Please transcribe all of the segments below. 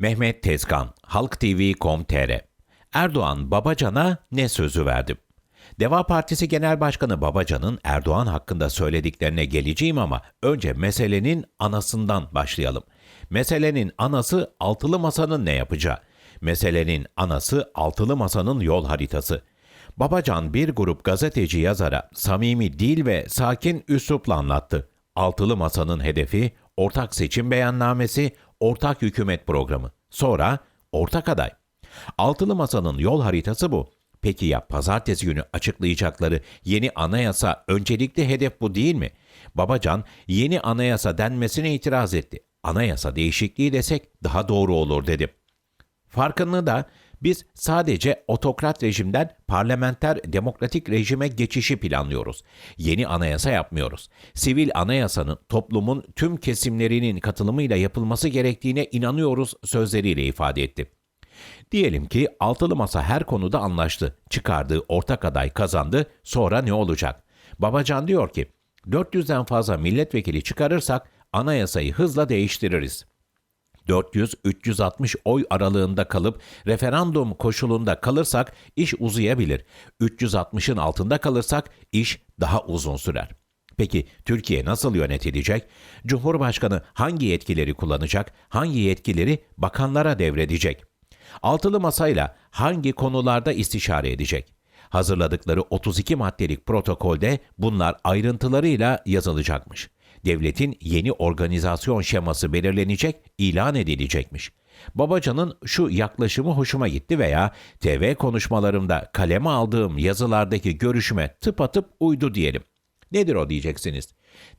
Mehmet Tezkan, Halk TV.com.tr Erdoğan Babacan'a ne sözü verdi? Deva Partisi Genel Başkanı Babacan'ın Erdoğan hakkında söylediklerine geleceğim ama önce meselenin anasından başlayalım. Meselenin anası altılı masanın ne yapacağı. Meselenin anası altılı masanın yol haritası. Babacan bir grup gazeteci yazara samimi dil ve sakin üslupla anlattı. Altılı masanın hedefi ortak seçim beyannamesi, ortak hükümet programı. Sonra ortak aday. Altılı masanın yol haritası bu. Peki ya pazartesi günü açıklayacakları yeni anayasa öncelikli hedef bu değil mi? Babacan yeni anayasa denmesine itiraz etti. Anayasa değişikliği desek daha doğru olur dedi. Farkını da biz sadece otokrat rejimden parlamenter demokratik rejime geçişi planlıyoruz. Yeni anayasa yapmıyoruz. Sivil anayasanın toplumun tüm kesimlerinin katılımıyla yapılması gerektiğine inanıyoruz sözleriyle ifade etti. Diyelim ki altılı masa her konuda anlaştı. Çıkardığı ortak aday kazandı. Sonra ne olacak? Babacan diyor ki 400'den fazla milletvekili çıkarırsak anayasayı hızla değiştiririz. 400-360 oy aralığında kalıp referandum koşulunda kalırsak iş uzayabilir. 360'ın altında kalırsak iş daha uzun sürer. Peki Türkiye nasıl yönetilecek? Cumhurbaşkanı hangi yetkileri kullanacak? Hangi yetkileri bakanlara devredecek? Altılı masayla hangi konularda istişare edecek? Hazırladıkları 32 maddelik protokolde bunlar ayrıntılarıyla yazılacakmış. Devletin yeni organizasyon şeması belirlenecek, ilan edilecekmiş. Babacan'ın şu yaklaşımı hoşuma gitti veya TV konuşmalarımda kaleme aldığım yazılardaki görüşüme tıpatıp uydu diyelim. Nedir o diyeceksiniz?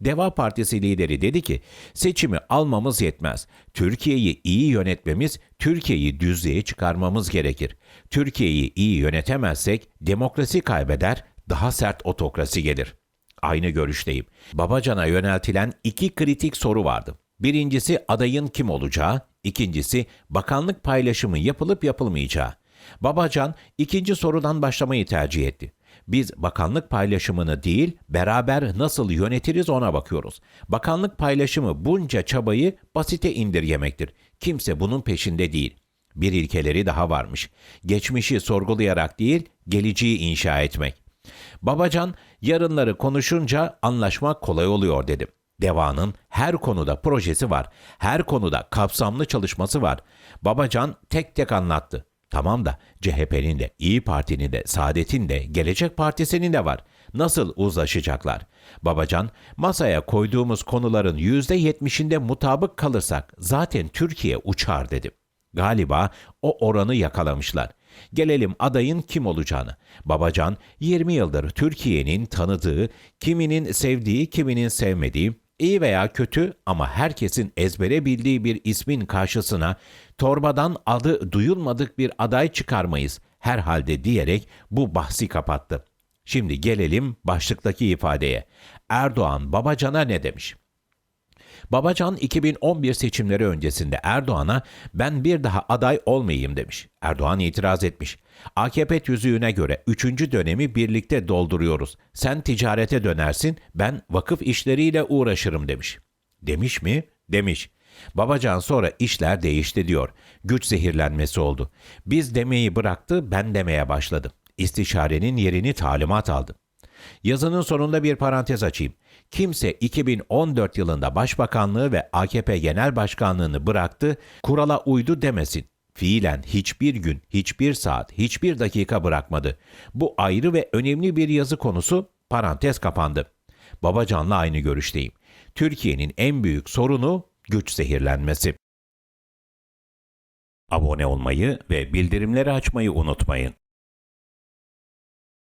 Deva Partisi lideri dedi ki, seçimi almamız yetmez. Türkiye'yi iyi yönetmemiz, Türkiye'yi düzlüğe çıkarmamız gerekir. Türkiye'yi iyi yönetemezsek demokrasi kaybeder, daha sert otokrasi gelir. Aynı görüşteyim. Babacan'a yöneltilen iki kritik soru vardı. Birincisi adayın kim olacağı, ikincisi bakanlık paylaşımı yapılıp yapılmayacağı. Babacan ikinci sorudan başlamayı tercih etti. Biz bakanlık paylaşımını değil, beraber nasıl yönetiriz ona bakıyoruz. Bakanlık paylaşımı bunca çabayı basite indirgemektir. Kimse bunun peşinde değil. Bir ilkeleri daha varmış. Geçmişi sorgulayarak değil, geleceği inşa etmek. Babacan yarınları konuşunca anlaşmak kolay oluyor dedim. Deva'nın her konuda projesi var. Her konuda kapsamlı çalışması var. Babacan tek tek anlattı. Tamam da CHP'nin de, İyi Parti'nin de, Saadet'in de, Gelecek Partisi'nin de var. Nasıl uzlaşacaklar? Babacan, masaya koyduğumuz konuların %70'inde mutabık kalırsak zaten Türkiye uçar dedi. Galiba o oranı yakalamışlar. Gelelim adayın kim olacağını. Babacan 20 yıldır Türkiye'nin tanıdığı, kiminin sevdiği, kiminin sevmediği, iyi veya kötü ama herkesin ezbere bildiği bir ismin karşısına torbadan adı duyulmadık bir aday çıkarmayız herhalde diyerek bu bahsi kapattı. Şimdi gelelim başlıktaki ifadeye. Erdoğan Babacan'a ne demiş? Babacan 2011 seçimleri öncesinde Erdoğan'a ben bir daha aday olmayayım demiş. Erdoğan itiraz etmiş. AKP tüzüğüne göre 3. dönemi birlikte dolduruyoruz. Sen ticarete dönersin, ben vakıf işleriyle uğraşırım demiş. Demiş mi? Demiş. Babacan sonra işler değişti diyor. Güç zehirlenmesi oldu. Biz demeyi bıraktı, ben demeye başladım. İstişarenin yerini talimat aldı. Yazının sonunda bir parantez açayım. Kimse 2014 yılında başbakanlığı ve AKP genel başkanlığını bıraktı, kurala uydu demesin. Fiilen hiçbir gün, hiçbir saat, hiçbir dakika bırakmadı. Bu ayrı ve önemli bir yazı konusu, parantez kapandı. Babacan'la aynı görüşteyim. Türkiye'nin en büyük sorunu güç zehirlenmesi. Abone olmayı ve bildirimleri açmayı unutmayın.